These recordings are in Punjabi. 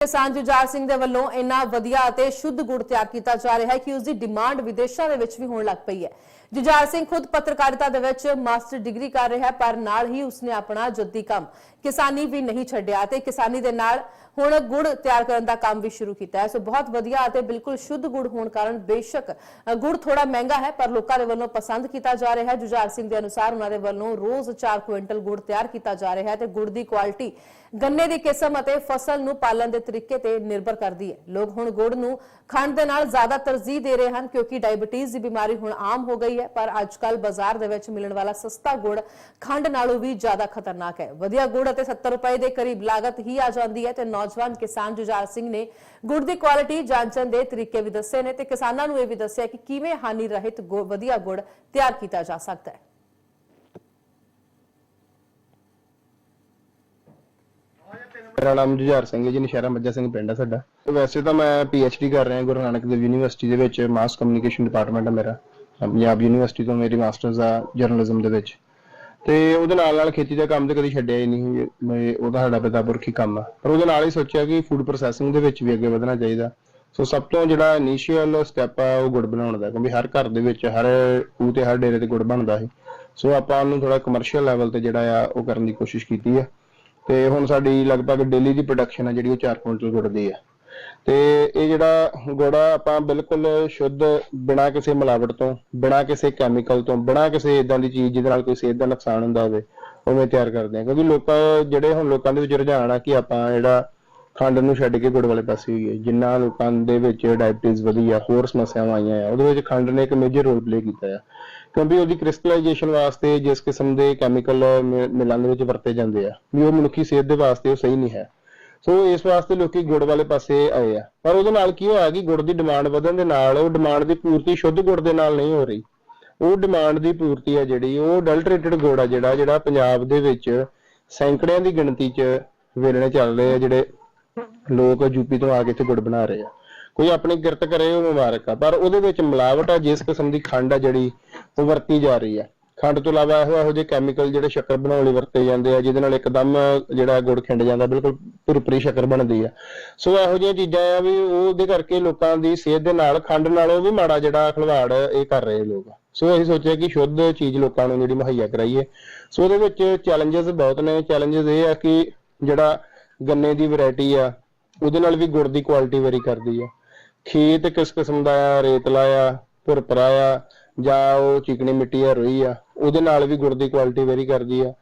ਕਿਸਾਨ ਜੁਝਾਰ ਸਿੰਘ ਦੇ ਵੱਲੋਂ ਇੰਨਾ ਵਧੀਆ ਅਤੇ ਸ਼ੁੱਧ ਗੁੜ ਤਿਆਰ ਕੀਤਾ ਜਾ ਰਿਹਾ ਹੈ ਕਿ ਉਸ ਦੀ ਡਿਮਾਂਡ ਵਿਦੇਸ਼ਾਂ ਦੇ ਵਿੱਚ ਵੀ ਹੋਣ ਲੱਗ ਪਈ ਹੈ। ਜੁਝਾਰ ਸਿੰਘ ਖੁਦ ਪੱਤਰਕਾਰਿਤਾ ਦੇ ਵਿੱਚ ਮਾਸਟਰ ਡਿਗਰੀ ਕਰ ਰਿਹਾ ਪਰ ਨਾਲ ਹੀ ਉਸਨੇ ਆਪਣਾ ਜੱਦੀ ਕੰਮ ਕਿਸਾਨੀ ਵੀ ਨਹੀਂ ਛੱਡਿਆ ਤੇ ਕਿਸਾਨੀ ਦੇ ਨਾਲ ਹੁਣ ਗੁੜ ਤਿਆਰ ਕਰਨ ਦਾ ਕੰਮ ਵੀ ਸ਼ੁਰੂ ਕੀਤਾ ਹੈ। ਸੋ ਬਹੁਤ ਵਧੀਆ ਅਤੇ ਬਿਲਕੁਲ ਸ਼ੁੱਧ ਗੁੜ ਹੋਣ ਕਾਰਨ ਬੇਸ਼ੱਕ ਗੁੜ ਥੋੜਾ ਮਹਿੰਗਾ ਹੈ, ਪਰ ਲੋਕਾਂ ਦੇ ਵੱਲੋਂ ਪਸੰਦ ਕੀਤਾ ਜਾ ਰਿਹਾ ਹੈ। ਜੁਝਾਰ ਸਿੰਘ ਦੇ ਅਨੁਸਾਰ ਉਹਨਾਂ ਦੇ ਵੱਲੋਂ ਰੋਜ਼ 4 ਕੁਇੰਟਲ ਗੁੜ ਤਿਆਰ ਕੀਤਾ ਜਾ ਰਿਹਾ ਹੈ ਤੇ ਗੁੜ ਦੀ ਕੁਆਲਿਟੀ ਗੰਨੇ ਦੀ ਕਿਸਮ ਅਤੇ ਫਸਲ ਨੂੰ ਪਾਲਣ ਦੇ ਤਰੀਕੇ ਤੇ ਨਿਰਭਰ ਕਰਦੀ ਹੈ। ਲੋਕ ਹੁਣ ਗੁੜ ਨੂੰ ਖੰਡ ਦੇ ਨਾਲ ਜ਼ਿਆਦਾ ਤਰਜੀਹ ਦੇ ਰਹੇ ਹਨ ਕਿਉਂਕਿ ਡਾਇਬੀਟੀਜ਼ ਦੀ ਬਿਮਾਰੀ ਹੁਣ ਆਮ ਹੋ ਗਈ ਹੈ। ਪਰ ਅੱਜ ਬਾਜ਼ਾਰ ਦੇ ਵਿੱਚ ਮਿਲਣ ਵਾਲਾ ਸਸਤਾ ਗੁੜ ਖੰਡ ਨਾਲੋਂ ਵੀ ਜ਼ਿਆਦਾ ਖਤਰਨਾਕ ਹੈ। ਵਧੀਆ ਗੁੜ ਅਤੇ 70 ਰੁਪਏ ਦੇ ਕਰੀਬ ਲਾਗਤ ਹੀ ਆ ਜਾਂਦੀ ਹੈ ਤੇ ਨੌਜਵਾਨ ਕਿਸਾਨ ਜੁਝਾਰ ਸਿੰਘ ਨੇ ਗੁੜ ਦੀ ਕੁਆਲਿਟੀ ਜਾਂਚਣ ਦੇ ਤਰੀਕੇ ਵੀ ਦੱਸੇ ਨੇ ਤੇ ਕਿਸਾਨਾਂ ਨੂੰ ਇਹ ਵੀ ਦੱਸਿਆ ਕਿ ਕਿਵੇਂ ਹਾਨੀ ਰਹਿਤ ਵਧੀਆ ਗੁੜ ਤਿਆਰ ਕੀਤਾ ਜਾ ਸਕਦਾ ਹੈ। ਮੇਰਾ ਨਾਮ ਜੁਝਾਰ ਸਿੰਘ ਹੈ ਜੀ, ਨਸ਼ਹਿਰਾ ਮੱਜਾ ਸਿੰਘ ਪਿੰਡ ਹੈ ਸਾਡਾ। ਵੈਸੇ ਤਾਂ ਮੈਂ ਡੀ ਕਰ ਰਿਹਾ ਗੁਰੂ ਨਾਨਕ ਦੇਵ ਯੂਨੀਵਰਸਿਟੀ ਦੇ ਵਿੱਚ ਮਾਸ ਕਮਿਊਨੀਕੇਸ਼ਨ ਡਿਪਾਰਟਮੈਂਟ ਹੈ ਮੇਰਾ। ਪੰਜਾਬ ਯੂਨੀਵਰਸਿਟੀ ਤੋਂ ਮੇਰੀ ਮਾਸਟਰਸ ਆ ਜਰਨਲਿਜ਼ਮ ਦੇ ਵਿੱਚ। ਤੇ ਉਹਦੇ ਨਾਲ ਨਾਲ ਖੇਤੀ ਦਾ ਕੰਮ ਤੇ ਕਦੀ ਛੱਡਿਆ ਹੀ ਨਹੀਂ ਮੈਂ ਉਹਦਾ ਸਾਡਾ ਪਿਤਾ ਪੁਰਖੀ ਕੰਮ ਆ। ਪਰ ਉਹਦੇ ਨਾਲ ਹੀ ਸੋਚਿਆ ਕਿ ਫੂਡ ਪ੍ਰੋਸੈਸਿੰਗ ਦੇ ਵਿੱਚ ਵੀ ਅੱਗੇ ਵਧਣਾ ਚਾਹੀਦਾ। ਸੋ ਸਭ ਤੋਂ ਜਿਹੜਾ ਇਨੀਸ਼ੀਅਲ ਸਟੈਪ ਆ ਉਹ ਗੁੜ ਬਣਾਉਣ ਦਾ, ਕਿਉਂਕਿ ਹਰ ਘਰ ਦੇ ਵਿੱਚ ਹਰ ਖੂਹ ਤੇ ਹਰ ਡੇਰੇ ਤੇ ਗੁੜ ਬਣਦਾ ਹੈ ਸੋ ਆਪਾਂ ਉਹਨੂੰ ਥੋੜਾ ਕਮਰਸ਼ੀਅਲ ਲੈਵਲ ਤੇ ਜਿਹੜਾ ਆ ਉਹ ਕਰਨ ਦੀ ਕੋਸ਼ਿਸ਼ ਕੀਤੀ ਆ। ਤੇ ਹੁਣ ਸਾਡੀ ਲਗਭਗ ਡੇਲੀ ਦੀ ਪ੍ਰੋਡਕਸ਼ਨ ਆ ਜਿਹੜੀ ਉਹ 4 ਕੁਇੰਟਲ ਗੁੜ ਦੀ ਆ। ਤੇ ਇਹ ਜਿਹੜਾ ਗੁੜ ਆਪਾਂ ਬਿਲਕੁਲ ਸ਼ੁੱਧ ਬਿਨਾਂ ਕਿਸੇ ਮਿਲਾਵਟ ਤੋਂ, ਬਿਨਾਂ ਕਿਸੇ ਕੈਮੀਕਲ ਤੋਂ, ਬਿਨਾਂ ਕਿਸੇ ਇਦਾਂ ਦੀ ਚੀਜ਼ ਜਿਹਦੇ ਨਾਲ ਕੋਈ ਸਿਹਤ ਦਾ ਨੁਕਸਾਨ ਹੁੰਦਾ ਹੋਵੇ, ਉਵੇਂ ਤਿਆਰ ਕਰਦੇ ਆ ਕਿਉਂਕਿ ਲੋਕਾਂ ਜਿਹੜੇ ਹੁਣ ਲੋਕਾਂ ਦੇ ਵਿੱਚ ਰੁਝਾਨ ਆ ਕਿ ਆਪਾਂ ਜਿਹੜਾ ਖੰਡ ਨੂੰ ਛੱਡ ਕੇ ਗੁੜ ਵਾਲੇ ਪਾਸੇ ਹੋਈਏ, ਜਿੰਨਾ ਲੋਕਾਂ ਦੇ ਵਿੱਚ ਡਾਇਬੀਟੀਜ਼ ਵਧੀ ਆ ਹੋਰ ਸਮੱਸਿਆਵਾਂ ਆਈਆਂ ਆ, ਉਹਦੇ ਵਿੱਚ ਖੰਡ ਨੇ ਇੱਕ ਮੇਜਰ ਰੋਲ ਪਲੇ ਕੀਤਾ ਆ। ਕਿਉਂਕਿ ਉਹਦੀ ਕ੍ਰਿਸਟਲਾਈਜੇਸ਼ਨ ਵਾਸਤੇ ਜਿਸ ਕਿਸਮ ਦੇ ਕੈਮੀਕਲ ਮਿਲਾਂ ਦੇ ਵਿੱਚ ਵਰਤੇ ਜਾਂਦੇ ਆ, ਵੀ ਉਹ ਮਨੁੱਖੀ ਸਿਹਤ ਦੇ ਵਾਸਤੇ ਉਹ ਸਹੀ ਨਹੀਂ ਹੈ। ਸੋ ਇਸ ਵਾਸਤੇ ਲੋਕੀ ਗੁੜ ਵਾਲੇ ਪਾਸੇ ਆਏ ਆ। ਪਰ ਉਹਦੇ ਨਾਲ ਕੀ ਹੋਇਆ ਕਿ ਗੁੜ ਦੀ ਡਿਮਾਂਡ ਵਧਣ ਦੇ ਨਾਲ, ਉਹ ਡਿਮਾਂਡ ਦੀ ਪੂਰਤੀ ਸ਼ੁੱਧ ਗੁੜ ਦੇ ਨਾਲ ਨਹੀਂ ਹੋ ਰਹੀ। ਉਹ ਡਿਮਾਂਡ ਦੀ ਪੂਰਤੀ ਆ ਜਿਹੜੀ, ਉਹ ਅਡਲਟਰੇਟਡ ਗੁੜ ਆ ਜਿਹੜਾ ਜਿਹੜਾ ਪੰਜਾਬ ਦੇ ਵਿੱਚ ਸੈਂਕੜਿਆਂ ਦੀ ਗਿਣਤੀ 'ਚ ਵੇਲਣੇ ਚੱਲ ਰਹੇ ਆ, ਜਿਹੜੇ ਲੋਕ ਯੂਪੀ ਤੋਂ ਆ ਕੇ ਇੱਥੇ ਗੁੜ ਬਣਾ ਰਹੇ ਆ। ਕੋਈ ਆਪਣੀ ਕਿਰਤ ਕਰੇ ਉਹ ਮੁਬਾਰਕ ਆ। ਪਰ ਉਹਦੇ ਵਿੱਚ ਮਿਲਾਵਟ ਆ, ਜਿਸ ਕਿਸਮ ਦੀ ਖੰਡ ਆ ਜਿਹੜੀ, ਉਹ ਵਰਤੀ ਜਾ ਰਹੀ ਆ। ਖੰਡ ਤੋਂ ਇਲਾਵਾ ਇਹੋ ਇਹੋ ਜਿਹੇ ਕੈਮੀਕਲ ਜਿਹੜੇ ਸ਼ੱਕਰ ਬਣਾਉਣ ਲਈ ਵਰਤੇ ਜਾਂਦੇ ਆ, ਜਿਹਦੇ ਨਾਲ ਇੱਕਦਮ ਜਿਹੜਾ ਗੁੜ ਖਿੰਡ ਜਾਂਦਾ, ਬਿਲਕੁਲ ਭੁਰਪਰੀ ਸ਼ੱਕਰ ਬਣਦੀ ਆ। ਸੋ ਇਹੋ ਜਿਹੀਆਂ ਚੀਜ਼ਾਂ ਆ ਵੀ ਉਹਦੇ ਕਰਕੇ ਲੋਕਾਂ ਦੀ ਸਿਹਤ ਦੇ ਨਾਲ, ਖੰਡ ਨਾਲੋਂ ਵੀ ਮਾੜਾ ਜਿਹੜਾ ਖਿਲਵਾੜ ਇਹ ਕਰ ਰਹੇ ਲੋਕ। ਸੋ ਅਸੀਂ ਸੋਚਿਆ ਕਿ ਸ਼ੁੱਧ ਚੀਜ਼ ਲੋਕਾਂ ਨੂੰ ਜਿਹੜੀ ਮੁਹੱਈਆ ਕਰਾਈਏ। ਸੋ ਉਹਦੇ ਵਿੱਚ ਚੈਲੰਜਸ ਬਹੁਤ ਨੇ। ਚੈਲੰਜਸ ਇਹ ਆ ਕਿ ਜਿਹੜਾ ਗੰਨੇ ਦੀ ਵੈਰਾਈਟੀ ਆ, ਉਹਦੇ ਨਾਲ ਵੀ ਗੁੜ ਦੀ ਕੁਆਲਿਟੀ ਵੇਰੀ ਕਰਦੀ ਆ। ਖੇਤ ਕਿਸ ਕਿਸਮ ਦਾ ਆ, ਰੇਤਲਾ ਆ ਭੁਰਪਰਾ ਆ, ਜਾਂ ਉਹ ਚੀਕਣੀ ਮਿੱਟੀ ਆ, ਰੋਈ ਆ। ਉਹਦੇ ਨਾਲ ਵੀ ਗੁੜ ਦੀ ਕੁਆਲਿਟੀ ਵੇਰੀ ਕਰਦੀ ਆ।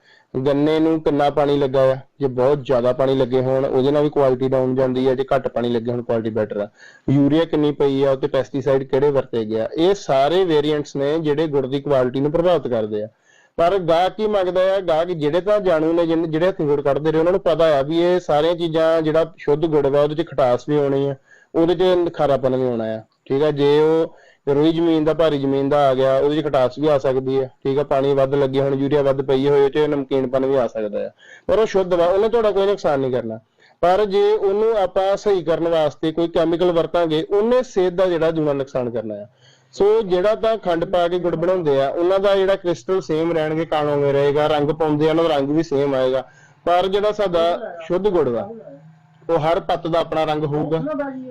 ਗੰਨੇ ਨੂੰ ਕਿੰਨਾ ਪਾਣੀ ਲੱਗਾ ਆ? ਜੇ ਬਹੁਤ ਜ਼ਿਆਦਾ ਪਾਣੀ ਲੱਗੇ ਹੋਣ, ਉਹਦੇ ਨਾਲ ਵੀ ਕੁਆਲਿਟੀ ਡਾਊਨ ਜਾਂਦੀ ਆ, ਜੇ ਘੱਟ ਪਾਣੀ ਲੱਗੇ ਹੋਣ ਕੁਆਲਿਟੀ ਬੈਟਰ ਆ। ਯੂਰੀਆ ਕਿੰਨੀ ਪਈ ਆ ਉੱਤੇ ਪੈਸਟੀਸਾਈਡ ਕਿਹੜੇ ਵਰਤੇ ਗਿਆ? ਇਹ ਸਾਰੇ ਵੇਰੀਐਂਟਸ ਨੇ ਜਿਹੜੇ ਗੁੜ ਦੀ ਕੁਆਲਿਟੀ ਨੂੰ ਪ੍ਰਭਾਵਿਤ ਕਰਦੇ ਆ। ਪਰ ਗਾਹਕ ਕੀ ਮੰਗਦਾ ਆ? ਗਾਹਕ ਜਿਹੜੇ ਤਾਂ ਜਾਣੂ ਨੇ, ਜਿਨ- ਜਿਹੜੇ ਹੱਥੀਂ ਗੁੜ ਕੱਢਦੇ ਰਹੇ ਉਹਨਾਂ ਨੂੰ ਪਤਾ ਆ ਵੀ ਇਹ ਸਾਰੀਆਂ ਚੀਜ਼ਾਂ ਜਿਹੜਾ ਸ਼ੁੱਧ ਗੁੜ ਵਾ, ਉਹਦੇ 'ਚ ਖਟਾਸ ਵੀ ਆਉਣੀ ਆ, ਉਹਦੇ 'ਚ ਖਾਰਾਪਨ ਵੀ ਆਉਣਾ ਆ। ਠੀਕ ਆ, ਜੇ ਉਹ ਰੋਈ ਜ਼ਮੀਨ ਦਾ, ਭਾਰੀ ਜ਼ਮੀਨ ਦਾ ਆ ਗਿਆ, ਉਹਦੇ 'ਚ ਖਟਾਸ ਵੀ ਆ ਸਕਦੀ ਆ, ਠੀਕ ਆ, ਪਾਣੀ ਵੱਧ ਲੱਗੇ ਹੁਣ, ਯੂਰੀਆ ਵੱਧ ਪਈ ਹੋਏ 'ਚ ਨਮਕੀਨਪਨ ਵੀ ਆ ਸਕਦਾ ਆ। ਪਰ ਉਹ ਸ਼ੁੱਧ ਵਾ, ਉਹਨੇ ਤੁਹਾਡਾ ਕੋਈ ਨੁਕਸਾਨ ਨਹੀਂ ਕਰਨਾ। ਪਰ ਜੇ ਉਹਨੂੰ ਆਪਾਂ ਸਹੀ ਕਰਨ ਵਾਸਤੇ ਕੋਈ ਕੈਮੀਕਲ ਵਰਤਾਂਗੇ, ਉਹਨੇ ਸਿਹਤ ਦਾ ਜਿਹੜਾ ਦੂਣਾ ਨੁਕਸਾਨ ਕਰਨਾ ਆ। ਸੋ ਜਿਹੜਾ ਤਾਂ ਖੰਡ ਪਾ ਕੇ ਗੁੜ ਬਣਾਉਂਦੇ ਆ, ਉਹਨਾਂ ਦਾ ਜਿਹੜਾ ਕ੍ਰਿਸਟਲ ਸੇਮ ਰਹਿਣਗੇ ਕਾਣੋਵੇਂ ਰਹੇਗਾ, ਰੰਗ ਪਾਉਂਦੇ ਆ, ਉਹਨਾਂ ਦਾ ਰੰਗ ਵੀ ਸੇਮ ਆਏਗਾ। ਪਰ ਜਿਹੜਾ ਸਾਡਾ ਸ਼ੁੱਧ ਗੁੜ ਵਾ ਉਹ ਹਰ ਪੱਤ ਦਾ ਆਪਣਾ ਰੰਗ ਹੋਊਗਾ,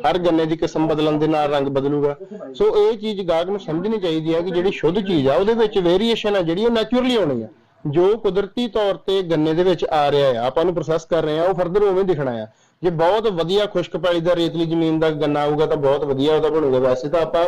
ਹਰ ਗੰਨੇ ਦੀ ਕਿਸਮ ਬਦਲਣ ਦੇ ਨਾਲ ਰੰਗ ਬਦਲੂਗਾ। ਸੋ ਇਹ ਚੀਜ਼ ਗਾਹਕ ਨੂੰ ਸਮਝਣੀ ਚਾਹੀਦੀ ਹੈ ਕਿ ਜਿਹੜੀ ਸ਼ੁੱਧ ਚੀਜ਼ ਆ, ਉਹਦੇ ਵਿੱਚ ਵੇਰੀਏਸ਼ਨ ਆ, ਜਿਹੜੀ ਉਹ ਨੈਚੁਰਲੀ ਆਉਣੀ ਆ। ਜੋ ਕੁਦਰਤੀ ਤੌਰ ਤੇ ਗੰਨੇ ਦੇ ਵਿੱਚ ਆ ਰਿਹਾ ਆ, ਆਪਾਂ ਉਹਨੂੰ ਪ੍ਰੋਸੈਸ ਕਰ ਰਹੇ ਆ, ਉਹ ਫਰਦਰ ਉਵੇਂ ਦਿਖਣਾ ਆ। ਜੇ ਬਹੁਤ ਵਧੀਆ ਖੁਸ਼ਕ ਪੈਲੀ ਦਾ ਰੇਤਲੀ ਜ਼ਮੀਨ ਦਾ ਗੰਨਾ ਆਊਗਾ ਤਾਂ ਬਹੁਤ ਵਧੀਆ ਉਹਦਾ ਬਣੂਗਾ। ਵੈਸੇ ਤਾਂ ਆਪਾਂ